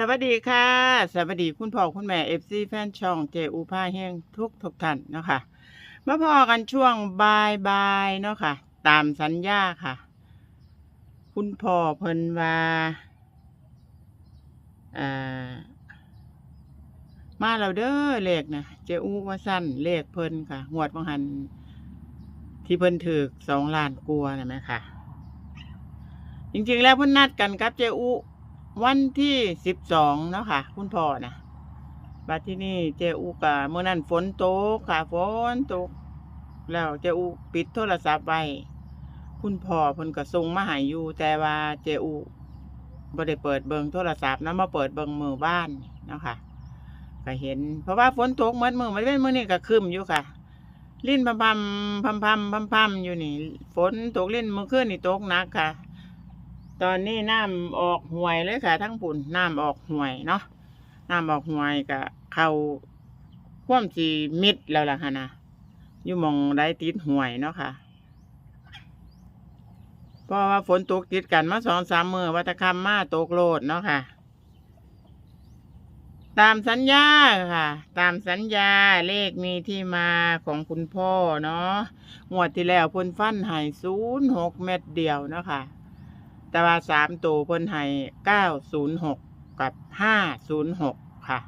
สวัสดีค่ะ สวัสดีคุณพ่อคุณแม่เอฟซีแฟนช่องเจอูพาแห้งทุกทุกท่านเนาะค่ะมาพอกันช่วงบายบายเนาะค่ะ ตามสัญญาค่ะ คุณพ่อเพิ่นว่าอ่ามาเราเด้อเลขนะเจอูว่าสั้นเลขเพิ่นค่ะงวดบางหันที่เพิ่นถือสองล้านกลัวนะไหมค่ะ จริงๆแล้วเพิ่นนัดกันกับเจอู วันที่สิบสองเนาะค่ะ คุณพ่อนะบัดที่นี่เจอูกะเมื่อนั้นฝนตกค่ะฝนตก แล้วเจอูปิดโทรศัพท์ไว้คุณพ่อเพิ่นก็ส่งมาห้อยู่ แต่ว่าเจอูบ่ได้เปิดเบิงโทรศัพท์นะมาเปิดเบิงมือบ้านเนาะค่ะก็เห็น เพราะว่าฝนตกเหมือนมือมันเป็นมือนี่ก็คึมอยู่ค่ะ ลิ้นพัมพัมพัมพัมพัมพัมอยู่นี่ ฝนตกลิ้นเมื่อคืนนี่ตกหนักค่ะ ตอนนี้น้ำออกห่วยเลยค่ะ ทั้งปุ่นน้ำออกห่วยเนาะน้ำออกห่วยก็เขาคว่ำสีมิดแล้วล่ะค่ะนะอยู่มองได้ติดห่วยเนาะค่ะเพราะว่าฝนตกติดกันมาสองสามมือวัตคำมาตกโลดเนาะค่ะ ตามสัญญาค่ะ ตามสัญญาเลขมีที่มาของคุณพ่อเนาะงวดที่แล้วเพ่นฟันหายศูนย์หกเม็ดเดียวเนาะค่ะ แต่ว่าสามตัวเพิ่นให้เก้าศูนย์หกกับห้าศูนย์หกค่ะ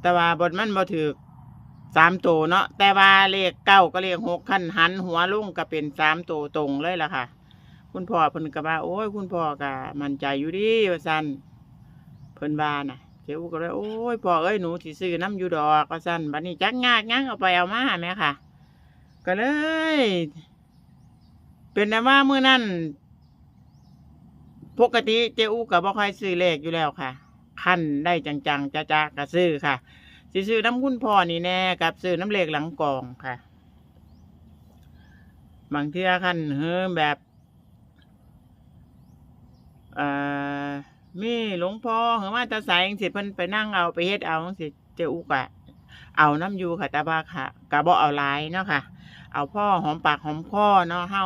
แต่ว่าบทมันบ่ถือสามตัวเนาะแต่ว่าเลขเก้าก็เลขหกขั้นหันหัวลุ่งก็เป็นสามตัวตรงเลยล่ะค่ะ คุณพ่อเพิ่นก็ว่าโอ้ยคุณพ่อก็มั่นใจอยู่ดีว่าซั่นเพิ่นว่าน่ะเจ้าก็เลยโอ้ยพ่อเอ้ยหนูสิซื้อน้ำอยู่ดอกว่าซั่นบัดนี้จักงากงั้งเอาไปเอามาแม่ค่ะ ก็เลย เป็นแต่ว่าเมื้อนั้นปกติเจอูก็บ่ค่อยซื้อเลขอยู่แล้วค่ะคันได้จังๆจ้าๆก็ซื้อค่ะสิซื้อน้ำคุณพ่อนี่แน่กับซื้อน้ำเลขหลังกองค่ะ บางเที่ยคันเฮ้อแบบเอ่อมีหลวงพ่อหรือว่าตาสายสิเพิ่นไปนั่งเอาไปเฮ็ดเอาจังสิเจอูกะ เอาน้ำยูค่ะแต่ว่าค่ะกะบ่เอาหลายเนาะค่ะ เอาพ่อหอมปากหอมคอเนาะเฮา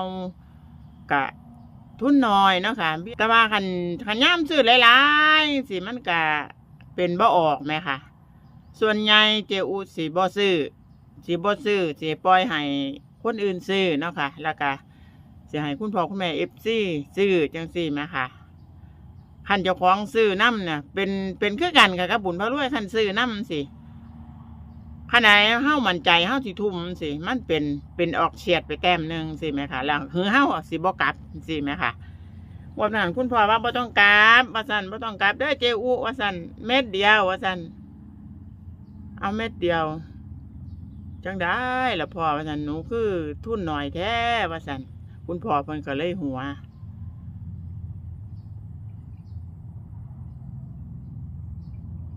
กะทุนน้อยเนาะค่ะแต่ว่าคันคันย่ามซื้อหลายๆสิมันกะเป็นบ่ออกไหมค่ะ ส่วนใหญ่เจอูสิบ่ซื้อสิบ่ซื้อสิปล่อยให้คนอื่นซื้อเนาะค่ะ แล้วก็สิให้คุณพ่อคุณแม่ FC ซื้อจังซี่ไหมค่ะคันเจ้าของซื้อน้ำเนี่ยเป็นเป็นคือกันกับกระบุญพระรวยคันซื้อน้ำสิ ขณะเฮามั่นใจเฮาสิทุ่มสิมันเป็นเป็นออกเฉียดไปแต้มหนึ่งสิแม่ค่ะแล้วคือเฮาสิบกลับสิแม่ค่ะวันนั้นคุณพ่อว่าบ่ต้องกลับว่าซั่นบ่ต้องกลับเด้เจอูว่าซั่นเม็ดเดียวว่าซั่นเอาเม็ดเดียว จังได้ละพ่อว่าซั่นหนูคือทุ่นหน่อยแท้ว่าซั่นคุณพ่อเพิ่นก็เลยหัว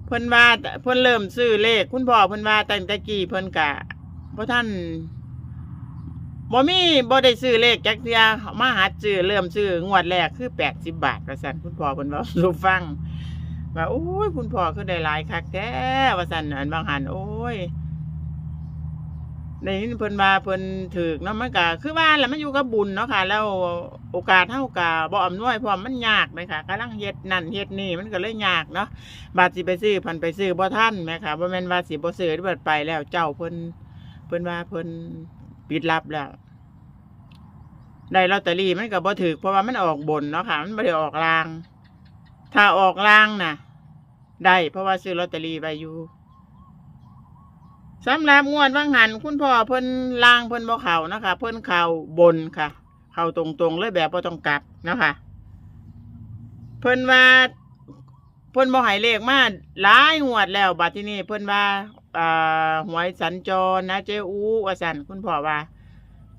เพิ่นว่าเพิ่นเริ่มซื้อเลข คุณพ่อเพิ่นว่าตั้งแต่กี้เพิ่นกะเพราะท่านบ่มีบ่ได้ซื้อเลขจักเทียมาหัดซื้อเริ่มซื้องวดแรกคือแปดสิบาทกระสันคุณพ่อเพิ่นว่าสูฟังว่าโอ้ยคุณพ่อคือได้หลายคักแท้ประสันอันบางหันโอ้ย ได้ยินเพิ่นวาเพิ่นถูกเนาะมันก็คือว่าแหละมันอยู่กับบุญเนาะค่ะ แล้วโอกาสเท่ากับบ่อำนวยเพราะมันยากเลยค่ะกำลังเฮ็ดนั่นเฮ็ดนี่มันก็เลยยากเนาะบาทสิไปซื้อพันไปซื้อบ่ท่านแหม่ค่ะบ่แม่นว่าสิบ่ซื้อเบิดไปแล้วเจ้าเพิ่นเพิ่นว่าเพิ่นปิดรับแล้วได้ลอตเตอรี่มันก็บ่ถูกเพราะว่ามันออกบนเนาะค่ะ มันบ่ได้ออกลาง ถ้าออกลางน่ะ ได้เพราะว่าซื้อลอตเตอรี่ไว้อยู่ สำหรับงวดว่างหันคุณพ่อเพิ่นล่างเพิ่นบ่เข้านะคะ เพิ่นเข้าบนค่ะ เข้าตรงๆเลยแบบบ่ต้องกลับนะคะเพิ่นว่าเพิ่นบ่ให้เลขมาหลายงวดแล้วบัดที่นี้เพิ่นว่าอ่าหวยสัญจรนะเจ้อูว่าซั่นคุณพ่อว่า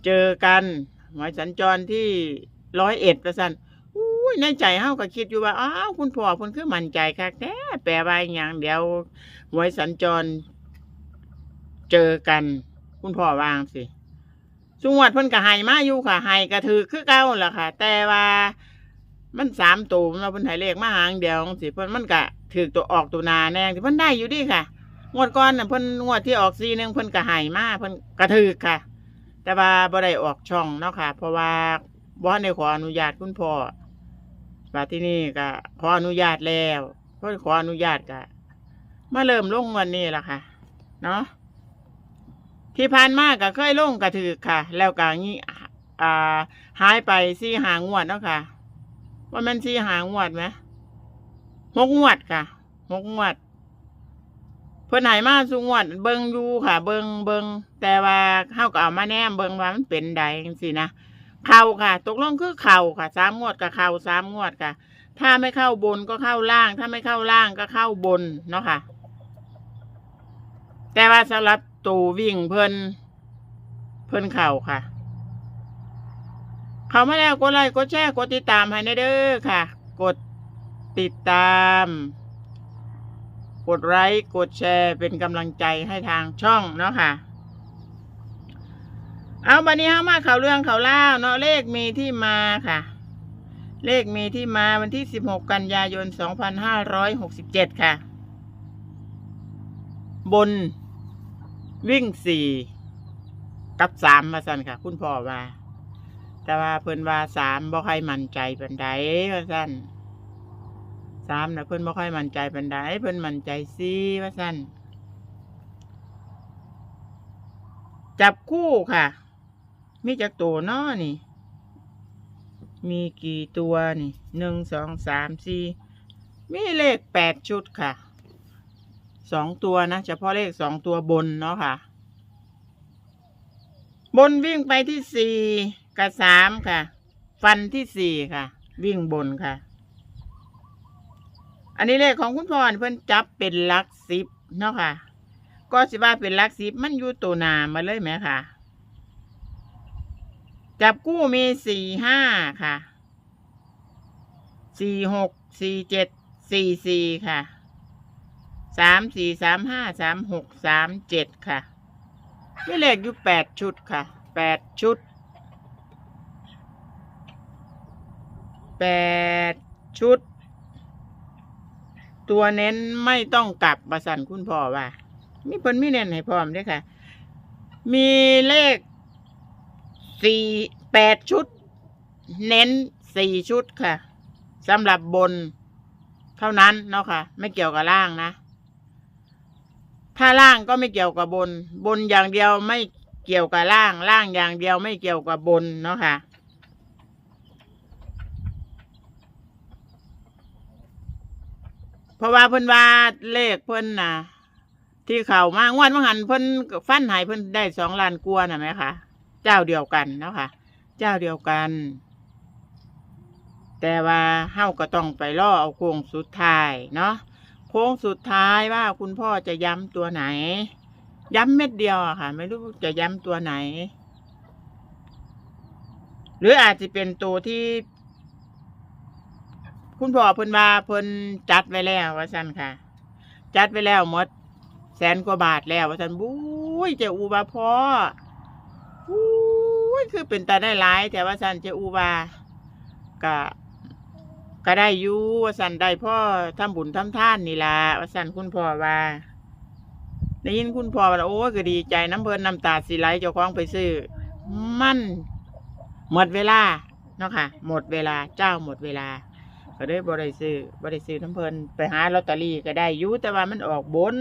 เจอกันหวยสัญจรที่ร้อยเอ็ดว่าซั่นอุ้ยในใจเฮาก็คิดอยู่ว่าอ้าวคุณพ่อเพิ่นคือมั่นใจคักแท้แปลว่าอหยังเดียวหวยสัญจร เจอกัน คุณพ่อวางสิสุงวดเพิ่นก็ให้มาอยู่ค่ะให้ก็ถือคือเก่าแหละค่ะ แต่ว่ามันสามตัวมันมาเพิ่นให้เลขมาหางเดียวสิเพิ่นมันก็ถือตัวออกตัวนาแน่สิเพิ่นได้อยู่ดีค่ะ งวดก่อนน่ะเพิ่นงวดที่ออกซีหนึงเพิ่นก็ให้มาเพิ่นกระถือค่ะ แต่ว่าบ่ได้ออกช่องเนาะค่ะ เพราะว่าบ่ได้ขออนุญาตคุณพ่อบัดที่นี่ก็ขออนุญาตแล้วเพิ่นขออนุญาตก็มาเริ่มลงวันนี้ล่ะค่ะ เนาะ ที่ผ่านมาก็เคยลงกระถือค่ะ แล้วก็งี้อ่าหายไปสี่หางวดเนาะค่ะ ว่ามันสี่หางวดไหมหกงวดค่ะหกงวด เพิ่อนหายมาสุงวด เบิงอยู่ค่ะ เบิงเบิงแต่ว่าเข้าก็เอามาแนมเบิงว่ามันเป็นใดจังซี่นะเข่าค่ะ ตกลงคือเข่าค่ะสามงวดกับเข่าสามงวดค่ะ ถ้าไม่เข้าบนก็เข้าล่าง ถ้าไม่เข้าล่างก็เข้าบนเนาะค่ะ แต่ว่าสำหรับ ตูวิ่งเพิ่นเพิ่นเข่าค่ะ เข้ามาแล้วกดไลค์กดแชร์กดติดตามให้ในเด้อค่ะ กดติดตาม กดไลค์กดแชร์เป็นกำลังใจให้ทางช่องเนาะค่ะ เอาบันนี้เฮามาข่าวเรื่องข่าวเล่าเนาะเลขมีที่มาค่ะ เลขมีที่มาวันที่ 16 กันยายน 2567 ค่ะ บน วิ่งสี่กับสามมาสั่นค่ะ คุณพ่อว่า แต่ว่าเพิ่นว่าสามบ่ค่อยมั่นใจปานใดว่าสั่นสามนะเพิ่นบ่ค่อยมั่นใจปานใดเพิ่นมั่นใจสี่ว่าสั่นจับคู่ค่ะ มีจักตัวนาะนี่ มีกี่ตัวนี่หนึ่งสองสามสี่มีเลขแปดชุดค่ะ สองตัวนะเฉพาะเลขสองตัวบนเนาะค่ะ บนวิ่งไปที่สี่กับสามค่ะ ฟันที่สี่ค่ะ วิ่งบนค่ะ อันนี้เลขของคุณพ่อเพิ่นจับเป็นลักสิบเนาะค่ะ ก็สิว่าเป็นลักสิบมันอยู่ตัวหนามาเลยไหมค่ะ จับกู้มีสี่ห้าค่ะสี่หกสี่เจ็ดสี่สี่ค่ะ สามสี่สามห้าสามหกสามเจ็ดค่ะมีเลขอยู่แปดชุดค่ะแปดชุดแปดชุด ตัวเน้นไม่ต้องกลับประสันคุณพ่อว่า มีเพิ่นมีเน้นให้พร้อมด้วยค่ะ มีเลขสี่แปดชุด เน้นสี่ชุดค่ะสำหรับบนเท่านั้นเนาะค่ะ ไม่เกี่ยวกับล่างนะ ถ้าล่างก็ไม่เกี่ยวกับบน บนอย่างเดียวไม่เกี่ยวกับล่าง ล่างอย่างเดียวไม่เกี่ยวกับบนเนาะค่ะ เพราะว่าเพิ่นว่าเลขเพิ่นนะที่เขามางวดมังหันเพิ่นฟันหายเพิ่นได้สองล้านกว่าน่ะไหมคะเจ้าเดียวกันเนาะค่ะ เจ้าเดียวกัน แต่ว่าเฮาก็ต้องไปล่อเอาโค้งสุดท้ายเนาะ โค้งสุดท้ายว่าคุณพ่อจะย้ำตัวไหน ย้ำเม็ดเดียวอะค่ะ ไม่รู้จะย้ำตัวไหน หรืออาจจะเป็นตัวที่ คุณพ่อเพิ่นว่าเพิ่นจัดไว้แล้วว่าซั่นค่ะ จัดไว้แล้วหมด แสนกว่าบาทแล้วว่าซั่นบุ้ยเจ้าอูบาพ่ออุ้ยคือเป็นตาได้หลายแต่ว่าสันเจาอูบาก็ ก็ได้อยู่ว่าสันได้พ่อทำบุญทำท่านนี่ล่ะว่าสันคุณพ่อว่าได้ยินคุณพ่อว่าโอ้ก็ดีใจน้ำเพลินน้ำตาสีไหลเจ้าของไปซื้อ มันหมดเวลาเนาะค่ะ หมดเวลาเจ้าหมดเวลา ก็ได้บ่ได้ซื้อบ่ได้ซื้อน้ำเพลินไปหาลอตเตอรี่ก็ได้อยู่แต่ว่ามันออกบน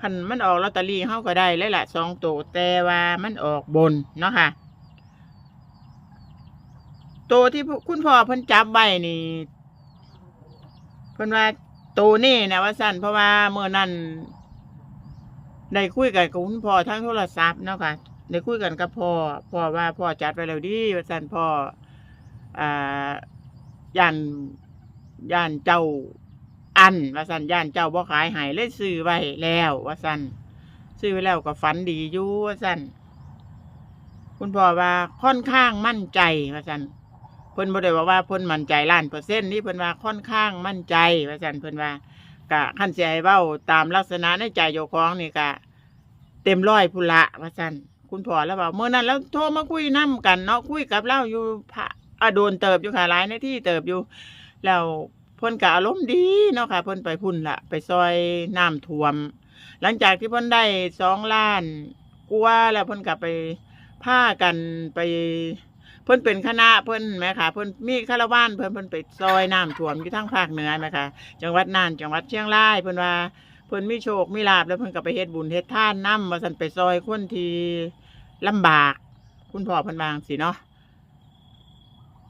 คันมันออกลอตเตอรี่เฮาก็ได้เลยล่ะสองตัวแต่ว่ามันออกบนเนาะค่ะตัวที่คุณพ่อเพิ่นจับไว้นี่ เพิ่นว่าตัวนี่นะว่าสั้นเพราะว่าเมื่อนั้นได้คุยกันกับคุณพ่อทั้งโทรศัพท์เนาะค่ะได้คุยกันกับพ่อพ่อว่าพ่อจัดไปแล้วดีว่าสั้นพ่ออ่าย่านย่านเจ้าอัน ว่าสันย่านเจ้าบ่ขายหายเลยซื้อไว้แล้ว ว่าสันซื้อไว้แล้วก็ฝันดีอยู่ว่าสันคุณพ่อว่าค่อนข้างมั่นใจว่าสัน เพิ่นบ่ได้ว่าว่าเพิ่นมั่นใจล้านเปอร์เซ็นต์นี่เพิ่นว่าค่อนข้างมั่นใจว่าสันเพิ่นว่ากะขั้นสิให้เว้าตามลักษณะในใจเจ้าของนี่กะเต็มร้อยพุนละว่าสันคุณพ่อแล้วว่าเมื่อนั้นแล้วโทรมาคุยนํกันเนาะคุยกับเราอยู่พระอะโดนเติบอยู่ค่ะหลายในที่เติบอยู่ แล้วเพิ่นก็อารมณ์ดีเนาะค่ะเพิ่นไปพุ่นละไปซอยน้ำท่วม หลังจากที่เพิ่นได้สองล้านกว่าแล้วเพิ่นก็ไปพากันไป เพิ่นเป็นคณะเพิ่นแหมค่ะเพิ่นมีคาราวานเพิ่นเพิ่นไปซอยน้ำท่วมอยู่ทางภาคเหนือแหมค่ะจังหวัดน่านจังหวัดเชียงรายเพิ่นว่าเพิ่นมีโชคมีลาภแล้วเพิ่นก็ไปเฮ็ดบุญเฮ็ดทานนำว่าซั่นไปซอยคนที่ลำบาก คุณพ่อเพิ่นวางสิเนาะ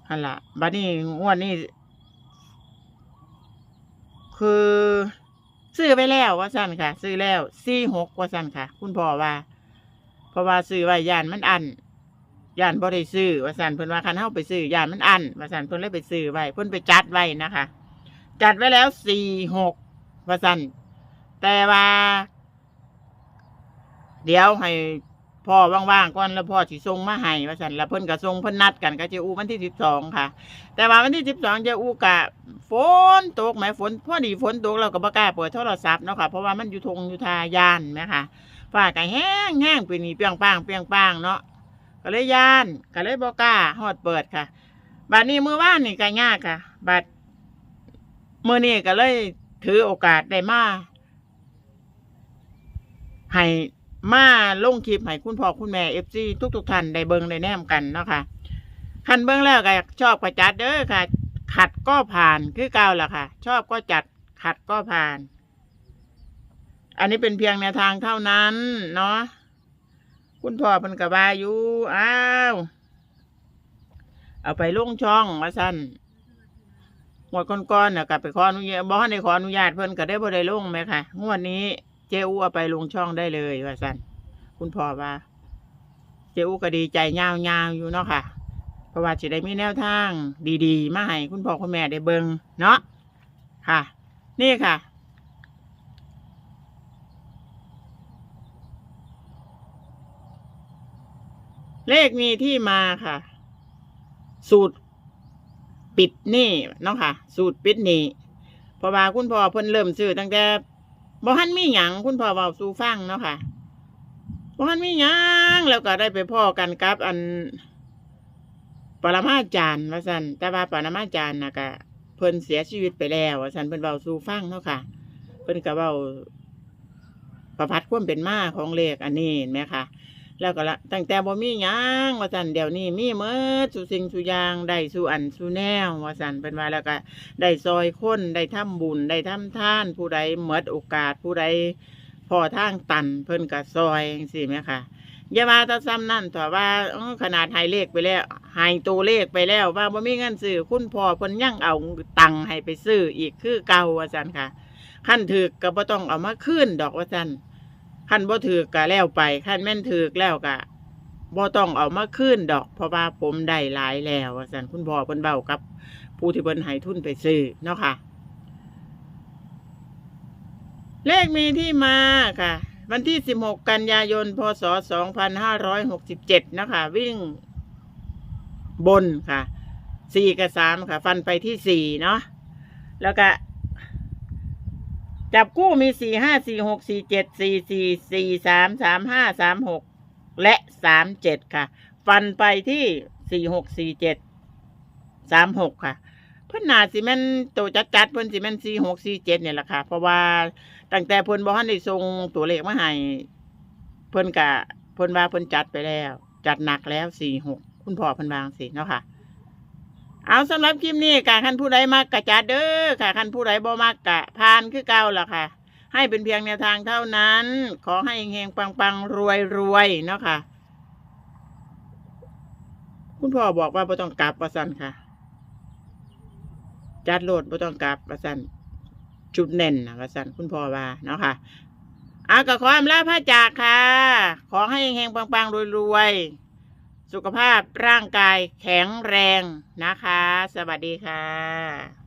หั่นละบัดนี้งวดนี้คือซื้อไปแล้วว่าสั่นค่ะ ซื้อแล้วสี่หกว่าสั่นค่ะ คุณพ่อว่า เพราะว่าซื้อไว้ยานมันอัน ย่านบ่ได้ซื้อว่าสันเพิ่นว่าคันเฮาไปซื้อย่านมันอันว่าสันเพิ่นเลยไปซื้อไว้เพิ่นไปจัดไว้นะคะ จัดไว้แล้วสี่หกว่าสันแต่ว่า เดี๋ยวให้พ่อว่างๆก่อนแล้วพ่อสิส่งมาให้ว่าสันแล้วเพิ่นก็ส่งเพิ่นนัดกันกับเจ้าอูวันที่สิบสองค่ะ แต่ว่าวันที่สิบสองเจ้าอูกะฝนตกไหมฝนพอดีฝนตกเราก็บ่กล้าเปิดโทรศัพท์เนาะค่ะเพราะว่ามันอยู่ทงอยู่ทายานไหมค่ะฟ้าก็แห้งแห้งปีนี้เปรียงป้างเปรียงป้างเนาะ ก็เลยยานก็เลยบ่กล้าฮอดเปิดค่ะบัดนี้มือว่านนี่ก็ยากค่ะบัดมือนี้ก็เลยถือโอกาสได้มาให้มาลงคลิปให้คุณพ่อคุณแม่ FC ทุกๆท่านได้เบิ่งได้แนมกันเนาะค่ะคันเบื้งแล้วก็ชอบก็จัดเด้อค่ะ ขัดก็ผ่านคือเก่าล่ะค่ะ ชอบก็จัดขัดก็ผ่าน อันนี้เป็นเพียงแนวทางเท่านั้นเนาะ คุณพ่อเพันกระบาอยู่อ้าวเอาไปลงช่องว่าสั้นหมดก้อนๆน่ะกลับไปขออนุญาตบอกให้ขออนุญาตเพิ่นก็ได้บ่ได้ลงไหมค่ะงวดนี้เจ้อูเอาไปลงช่องได้เลยว่าสั้นคุณพ่อว่า เจ้อูก็ดีใจยาวๆอยู่เนาะค่ะ เพราะว่าจะได้มีแนวทางดีๆ มาให้คุณพ่อคุณแม่ได้เบิงเนาะค่ะ นี่ค่ะ เลขมีที่มาค่ะ สูตรปิดหนี่เนาะค่ะ สูตรปิดหนี่เพราะว่าคุณพ่อเพิ่นเริ่มซื้อตั้งแต่บ่ทันมีหยังคุณพ่อเว้าสู่ฟังเนาะค่ะบ่ทันมีหยังแล้วก็ได้ไปพ่อกันกับอันปรมาจารย์ว่าสันแต่ว่าปรมาจารย์นะกะเพิ่นเสียชีวิตไปแล้วว่าสันเพิ่นเบาสู่ฟังเนาะค่ะ เพิ่นก็เบาประพัดความเป็นมาของเลขอันนี้เห็นไหมคะ แล้วก็ละตั้งแต่บ่มีหยังว่าสันเดี๋ยวนี้มีเมื่อสู่สิ่งสู่อยางได้สู่อันสู่แนวว่าสันเป็นว่าแล้วก็ได้ซอยคนได้ทำบุญได้ทำท่าน ผู้ใดเมดโอกาสผู้ใดพอทางตันเพิ่นก็ซอยสิไหมคะอย่าว่าแตาซ้ำนั่นแต่ว่าขนาดหายเลขไปแล้วหายตัวเลขไปแล้วว่าบ่มีเงินซื้อคุณพ่อเพิ่นยังเอาตังค์ให้ไปซื้ออีกคือเก่าว่าซั่นค่ะขั้นถือก็บ่ต้องเอามาคืนดอกว่าซั่น ขั้นบ่ถือก็แล้วไปขั้นแม่นถือแล้วก็บ่ต้องเอามาคืนดอก เพราะว่าผมได้หลายแล้วว่าซั่นคุณพ่อเพิ่นเบ้ากับ ผู้ที่เพิ่นให้ทุนไปซื้อเนาะค่ะ เลขมีที่มาค่ะ วันที่ 16 กันยายน พศ 2567 นะคะ วิ่งบนค่ะ 4 กับ 3 ค่ะ ฟันไปที่ 4 เนาะแล้วก็ จับกู้มี4 5 4 6 4 7 4 4 4 3 3 5 3 6และ3 7ค่ะ ฟันไปที่4 6 4 7 3 6ค่ะ เพิ่นนาสิแม่นโตจัดจัดเพิ่นสิแม่น4 6 4 7เนี่ยแหละค่ะ เพราะว่าตั้งแต่เพิ่นบ่ทันได้ส่งตัวเลขมาให้เพิ่นกะเพิ่นว่าเพิ่นจัดไปแล้ว จัดหนักแล้วสี่หกคุณพ่อเพิ่นวางสิเนาะค่ะ เอาสำหรับคลิปนี้กะคันผู้ใดมักกะจัดเด้อค่ะคันผู้ใดบ่มักกะผ่านคือเก่าล่ะค่ะ ให้เป็นเพียงแนวทางเท่านั้น ขอให้เฮงๆปังๆรวยๆเนาะค่ะ คุณพ่อบอกว่าบ่ต้องกลับว่าซั่นค่ะ จัดโหลดบ่ต้องกลับว่าซั่นจุดเน่นนะว่าสันคุณพ่อว่าเนาะค่ะอาก็ขออำลาพระจากค่ะ ขอให้เฮงๆปังๆรวยๆ สุขภาพร่างกายแข็งแรงนะคะ สวัสดีค่ะ